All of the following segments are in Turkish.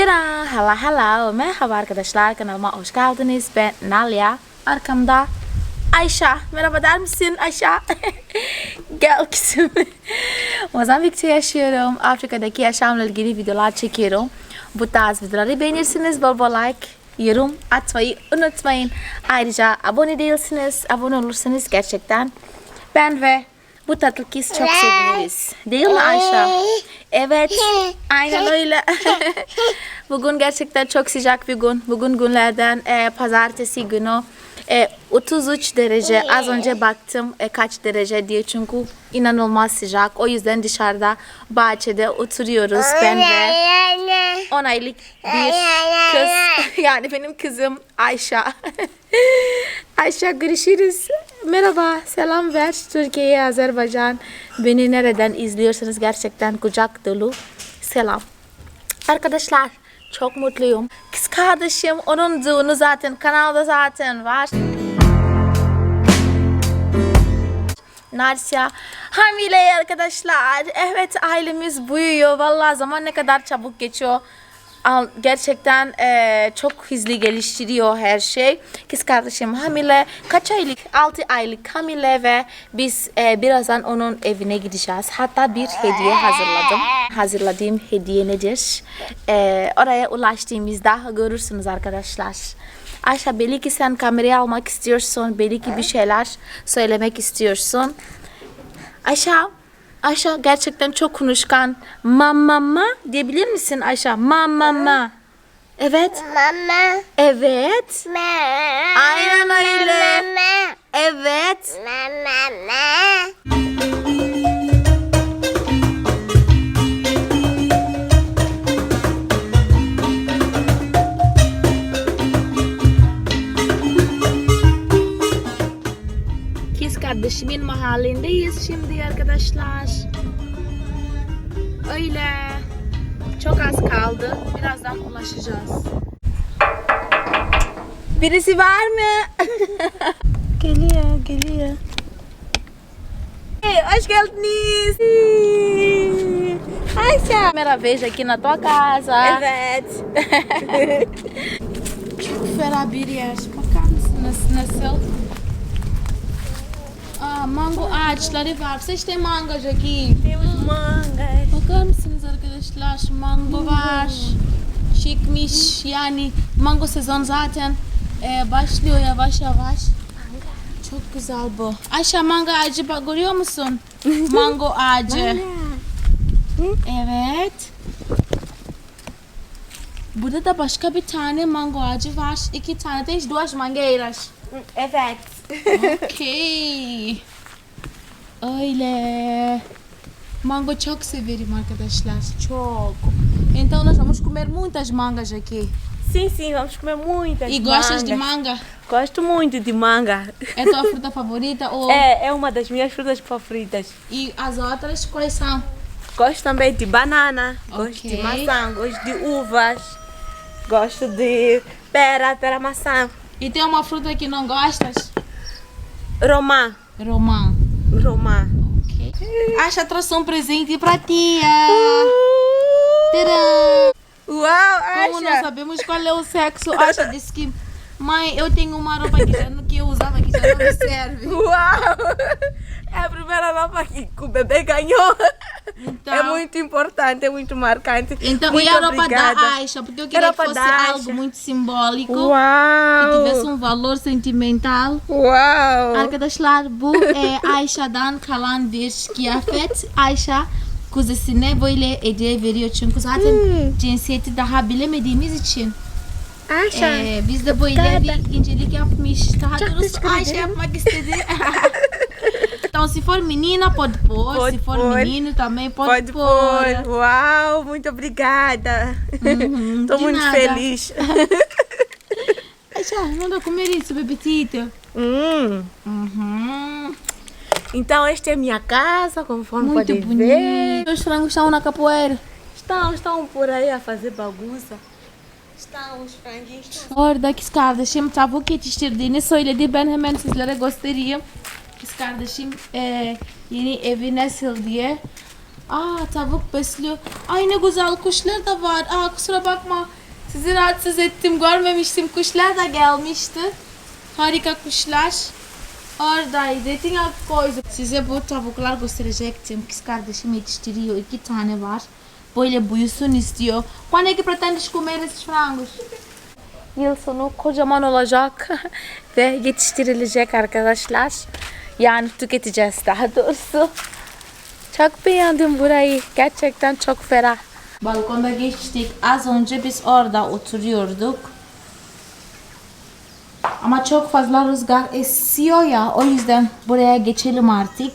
Cira, hello hello. Merhaba arkadaşlar kanalıma hoş geldiniz. Ben Nalia. Arkamda Ayşe. Merhaba der misin Ayşe? Gel kızım. Mozambik'te yaşıyorum. Afrika'daki yaşamla ilgili videolar çekiyorum. Bu tarz videoları beğenirsiniz. Bol bol like, yorum atmayı unutmayın. Ayrıca abone değilsiniz. Abone olursanız gerçekten ben ve bu tatlı kız çok seviniriz. Değil mi Ayşe? Evet. Aynen öyle. Bugün gerçekten çok sıcak bir gün. Bugün günlerden e, pazartesi günü. E, 33 derece. Az önce baktım e, kaç derece diye çünkü inanılmaz sıcak. O yüzden dışarıda bahçede oturuyoruz ben ve 10 aylık bir kız. Yani benim kızım Ayşe. Ayşe görüşürüz. Merhaba, selam ver Türkiye, Azerbaycan. Beni nereden izliyorsanız gerçekten kucak dolu selam. Arkadaşlar çok mutluyum. Kız kardeşim onun düğünü zaten kanalda zaten var. Narsya hamile arkadaşlar. Evet ailemiz büyüyor. Vallahi zaman ne kadar çabuk geçiyor. Gerçekten eee, çok hızlı geliştiriyor her şey. Kız kardeşim hamile. Kaç aylık? 6 aylık hamile ve biz eee, birazdan onun evine gideceğiz. Hatta bir hediye hazırladım. Hazırladığım hediye nedir? Eee, oraya ulaştığımızda görürsünüz arkadaşlar. Ayşe belli ki sen kamerayı almak istiyorsun. Belli ki bir şeyler söylemek istiyorsun. Ayşe, Ayşe gerçekten çok konuşkan. Mama ma diyebilir misin Ayşe? Mama ma. Evet. Mama. Evet. Mama. Aynen öyle. Mama. Evet. Mama. Kardeşimin mahallindeyiz şimdi arkadaşlar. Öyle. Çok az kaldı. Birazdan ulaşacağız. Birisi var mı? geliyor, geliyor. Hey, hoş geldiniz. Ayşe. Merhaba, vejo aqui na tua casa. Evet. Çok ferah bir yer. Bakar mısınız nasıl? Mango ağaçları var. Mangas aqui? Temos manga. Bakar mısınız arkadaşlar? Mango var. Çıkmış. Yani mango sezon zaten e, başlıyor yavaş yavaş. Çok güzel bu. Ayşe mango ağacı bak görüyor musun? mango ağacı. Evet. Burada da başka bir tane mango ağacı var. İki tane de duas mangueiras. Evet. Okey. Öyle. Mango çok severim arkadaşlar. Çok. Então nós vamos comer muitas mangas aqui. Sim, sim, vamos comer muitas E gostas de manga? Gosto muito de manga. É tua fruta favorita? Ou... É, é uma das minhas frutas favoritas. E as outras quais são? Gosto também de banana, gosto Ok. de maçã, gosto de uvas, gosto de pera, pera maçã, E tem uma fruta que não gostas? Romã. romã. Acha um presente pra tia. Tcharam! Uau, Como não sabemos qual é o sexo, Acha disse que Mãe, eu tenho uma roupa que, já, que eu usava que já não me serve. Uau! É a primeira roupa que o bebê ganhou. Então, É muito importante, é muito marcante. Então, muito e a roupa obrigada. da Aisha? Porque eu queria roupa que fosse algo muito simbólico. Que Uau! tivesse um valor sentimental. Uau! Arkadaşlar bu e, Ayşe'den kalan bir kıyafet. Ayşe kuzesine böyle hediye veriyor çünkü zaten cinsiyeti daha bilemediğimiz için Acha? e, biz de böyle bir incelik yapmış. Daha doğrusu teşekkür Ayşe ederim. yapmak istedi. Então se for menina pode pôr, Pode se for pôr. menino também pode, Pode pôr. Uau, muito obrigada. Uhum, de muito nada. feliz. Ayşe manda comer isso, bebetito. Hum. Uhum. Então, esta é minha casa, conforme Muito podem bonito. ver. Os frangos estão na capoeira. Estão, estão por aí a fazer bagunça. Estão os franguinhos. Orada kız kardeşim tavuk yetiştirdiğini söyledi. Ben hemen sizlere göstereyim. Kız kardeşim eee, yeni evi nasıl diye. Aa tavuk besliyor. Ay ne güzel kuşlar da var. Aa kusura bakma. Sizi rahatsız ettim. Görmemiştim. Kuşlar da gelmişti. Harika kuşlar. Oradaydı. Tinha coisa. Size bu tavuklar gösterecektim. Kız kardeşim yetiştiriyor. iki tane var. Böyle büyüsün istiyor. Quando é que pretendes comer esses frangos? Yıl sonu kocaman olacak ve yetiştirilecek arkadaşlar. Yani tüketeceğiz daha doğrusu. Çok beğendim burayı. Gerçekten çok ferah. Balkonda geçtik. Az önce biz orada oturuyorduk. Ama çok fazla rüzgar esiyor ya. O yüzden buraya geçelim artık.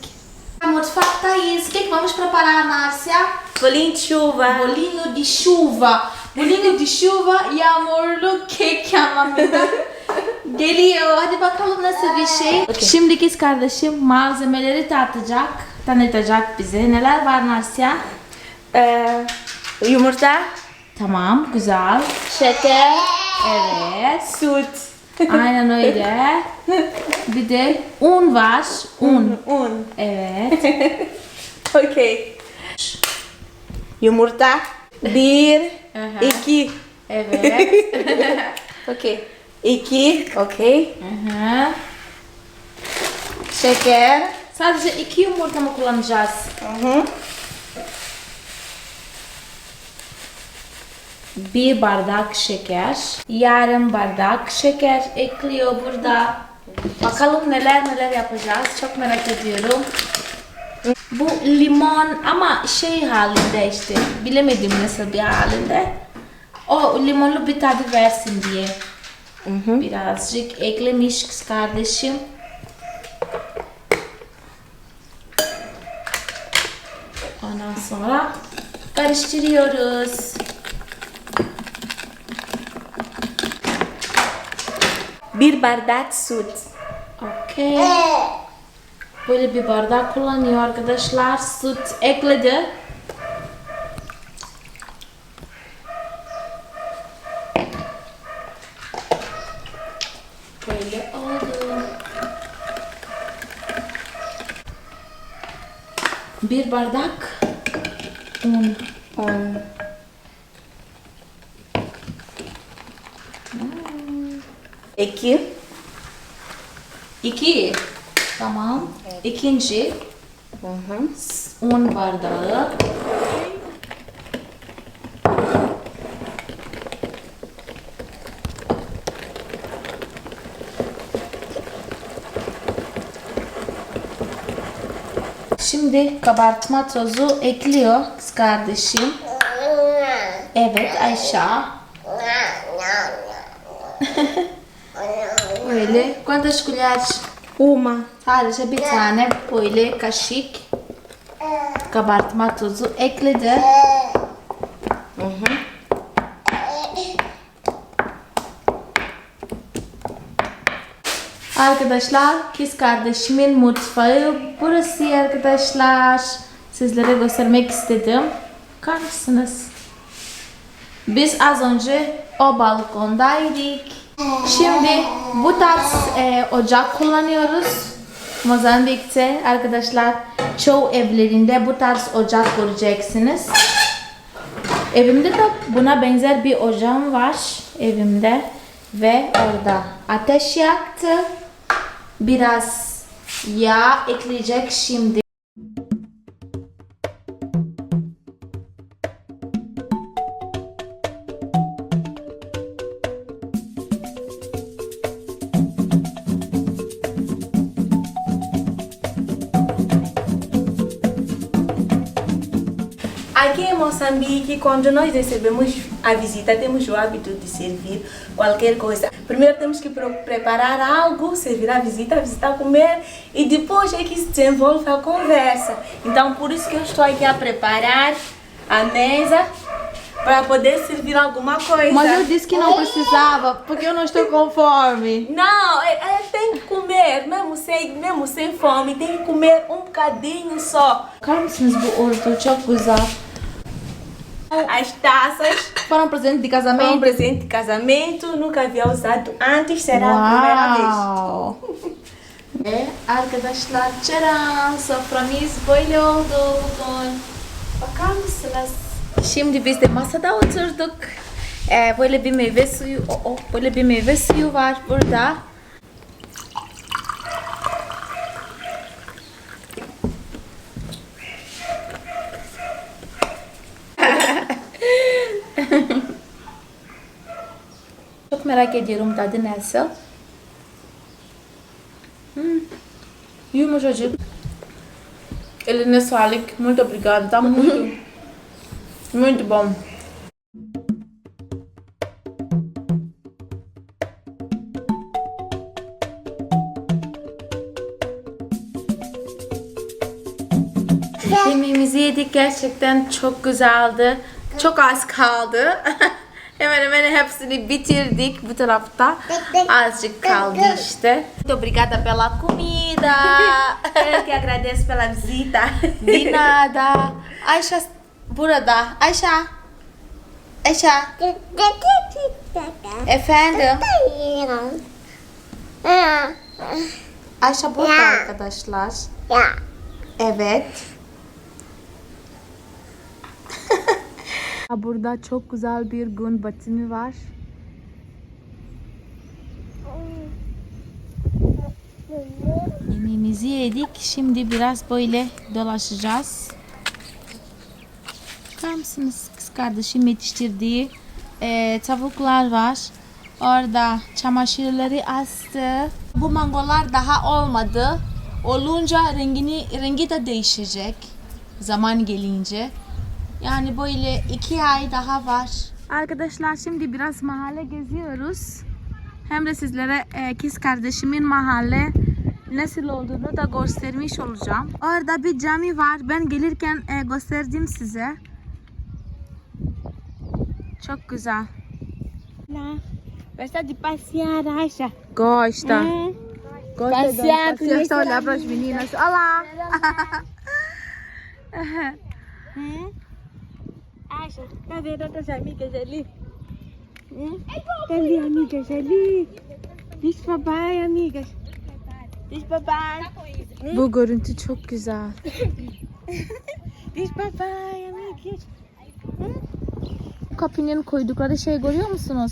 Mutfaktayız. Que vamos preparar, Márcia? Bolinho de chuva. Bolinho de chuva. Bolinho de chuva yağmurlu kek anlamında geliyor. Hadi bakalım nasıl bir şey. Şimdi kız kardeşim malzemeleri tartacak, tanıtacak bize. Neler var Marcia? Ee, yumurta. Tamam, güzel. Şeker. Evet. Süt. Aynen öyle. Bir de un var. Un. Un. Evet. Ok. Yumurta. Bir. Aha. iki. Evet. Ok. İki. Ok. Aha. Şeker. Sadece iki yumurta mı kullanacağız? Hı hı. Bir bardak şeker, yarım bardak şeker ekliyor burada. Bakalım neler neler yapacağız. Çok merak ediyorum. Bu limon ama şey halinde işte bilemedim nasıl bir halinde. O limonlu bir tadı versin diye. Birazcık eklemiş kız kardeşim. Ondan sonra karıştırıyoruz. Bir bardak süt. Okey. Böyle bir bardak kullanıyor arkadaşlar. Süt ekledi. Böyle oldu. Bir bardak un. Un. İki. İki. Tamam. İkinci Hı hı. un bardağı. Şimdi kabartma tozu ekliyor kız kardeşim. Evet Ayşe. Böyle. Quantas colheres? Uma. Sadece bir tane böyle kaşık kabartma tozu ekledi. Hı hı. Arkadaşlar kız kardeşimin mutfağı burası arkadaşlar. Sizlere göstermek istedim. Bakar? Biz az önce o balkondaydık. Şimdi bu tarz e, ocak kullanıyoruz. Mozambik'te arkadaşlar çoğu evlerinde bu tarz ocak göreceksiniz. Evimde de buna benzer bir ocağım var evimde ve orada ateş yaktı. Biraz yağ ekleyecek şimdi. Aqui em Moçambique, quando nós recebemos a visita, temos o hábito de servir qualquer coisa. Primeiro temos que preparar algo, servir a visita, a visita comer e depois é que se desenvolve a conversa. Então, por isso que eu estou aqui a preparar a mesa para poder servir alguma coisa. Mas eu disse que não precisava, porque eu não estou com fome. Não, é, é, tem que comer, mesmo sem, mesmo sem fome, tem que comer um bocadinho só. Bakar mısınız bu ordu çok güzel. As taças Foram presente de um casamento. presente de casamento, nunca havia usado antes, será a primeira vez. Ve arkadaşlar çaran soframız böyle oldu bugün. Bakar mısınız? Şimdi biz de masada oturduk. Ee, böyle bir meyve suyu, o, o, böyle bir meyve suyu var burada. Çok merak ediyorum tadı nasıl. Hmm. Yumuşacık. Eline sağlık. Muito obrigada. Muito. Muito bom. Yemeğimizi yedik. Gerçekten çok güzeldi. Çok az kaldı. hemen hemen hepsini bitirdik bu tarafta. Azıcık kaldı işte. Muito obrigada pela comida. Eu que agradeço pela visita. De nada. Ayşe burada. Ayşe. Ayşe. Efendim. Ayşe burada arkadaşlar. Evet. Burada çok güzel bir gün batımı var. Yemeğimizi yedik. Şimdi biraz böyle dolaşacağız. Bakar mısınız? Kız kardeşim yetiştirdiği eee, tavuklar var. Orada çamaşırları astı. Bu mangolar daha olmadı. Olunca rengini rengi de değişecek. Zaman gelince. Yani böyle iki ay daha var. Arkadaşlar şimdi biraz mahalle geziyoruz. Hem de sizlere e, kız kardeşimin mahalle nasıl olduğunu da göstermiş olacağım. Orada bir cami var. Ben gelirken e, gösterdim size. Çok güzel. Gosta de passear, Aisha? Gosta. É. Gosta Passear, de passear, olhar para as meninas. Olá! É. Tá vendo outras amigas ali? Hum? Ali, amigas, ali. Diz papai, amigas. Diz papai. Bu görüntü çok güzel. Diz papai, amigas. Kapının koydukları şey görüyor musunuz?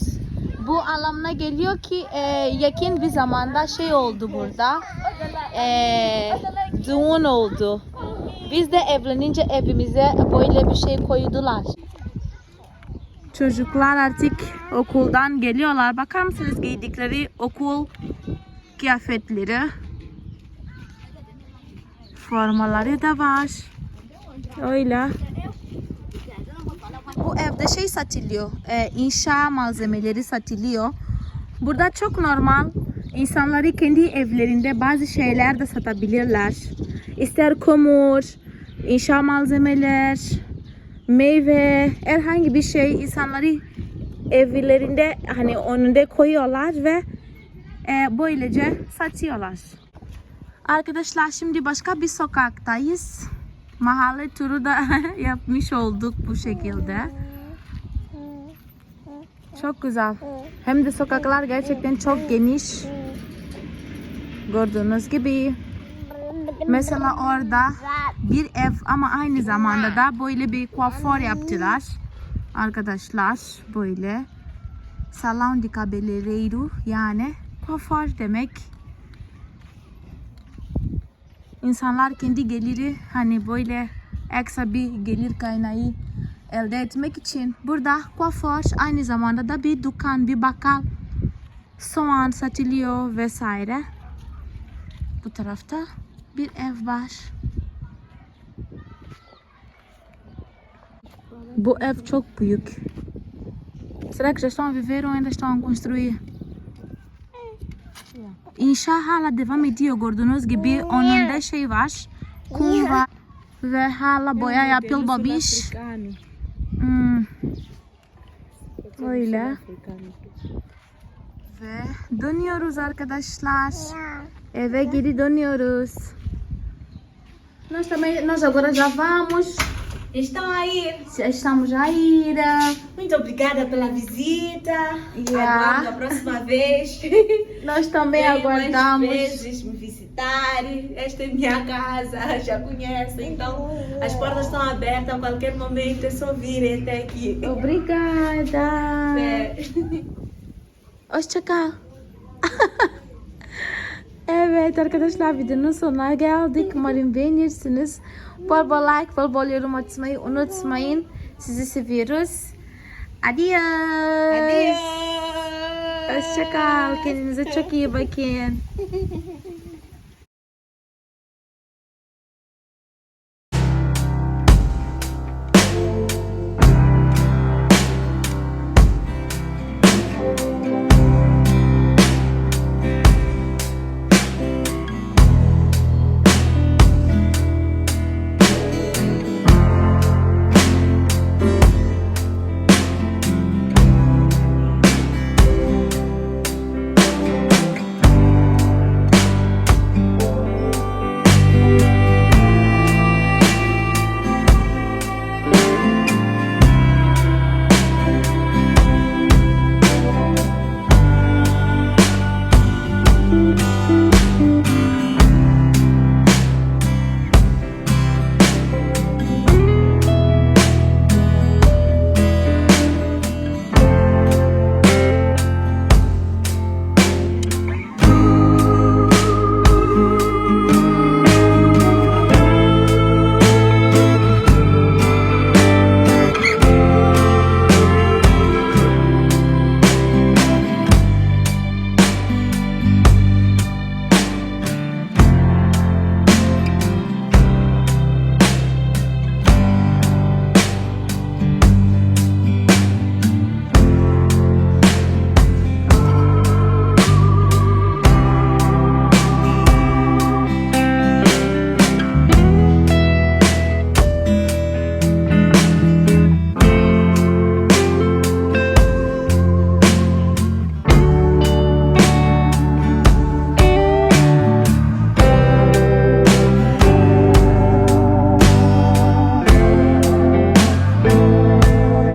Bu anlamına geliyor ki e, yakın bir zamanda şey oldu burada. E, düğün oldu. Biz de evlenince evimize böyle bir şey koydular. Çocuklar artık okuldan geliyorlar. Bakar mısınız giydikleri okul kıyafetleri? Formaları da var. Öyle. Bu evde şey satılıyor. E, inşa malzemeleri satılıyor. Burada çok normal. İnsanları kendi evlerinde bazı şeyler de satabilirler. İster komur, inşa malzemeler, meyve, herhangi bir şey insanları evlerinde hani önünde koyuyorlar ve e, böylece satıyorlar. Arkadaşlar şimdi başka bir sokaktayız. Mahalle turu da yapmış olduk bu şekilde. Çok güzel. Hem de sokaklar gerçekten çok geniş. Gördüğünüz gibi. Mesela orada bir ev ama aynı zamanda da böyle bir kuaför yaptılar. Arkadaşlar böyle. Salão de yani kuaför demek. İnsanlar kendi geliri hani böyle ekstra bir gelir kaynağı elde etmek için burada kuaför aynı zamanda da bir dükkan, bir bakkal soğan satılıyor vesaire. Bu tarafta bir ev var. Bu ev çok büyük. Será que já estão a viver ou ainda estão a construir? İnşa hala devam ediyor gördüğünüz gibi önünde şey var. Kum var ve hala boya yapılmamış. Hmm. Öyle. Ve dönüyoruz arkadaşlar. Eve geri dönüyoruz. Nós também, nós agora já vamos Estão a ir. Já estamos a ir. Muito obrigada pela visita. Yeah. Aguardo a próxima vez. Nós também Venham aguardamos. vezes me visitar. Esta é minha casa, já conhecem. Então, as portas estão abertas a qualquer momento. É só virem até aqui. Obrigada. É. Hoşçakal. Evet arkadaşlar videonun sonuna geldik. Umarım beğenirsiniz. Bol bol like, bol bol yorum atmayı unutmayın. Sizi seviyoruz. Adios. Adeus. Hoşçakal. Kendinize çok iyi bakın.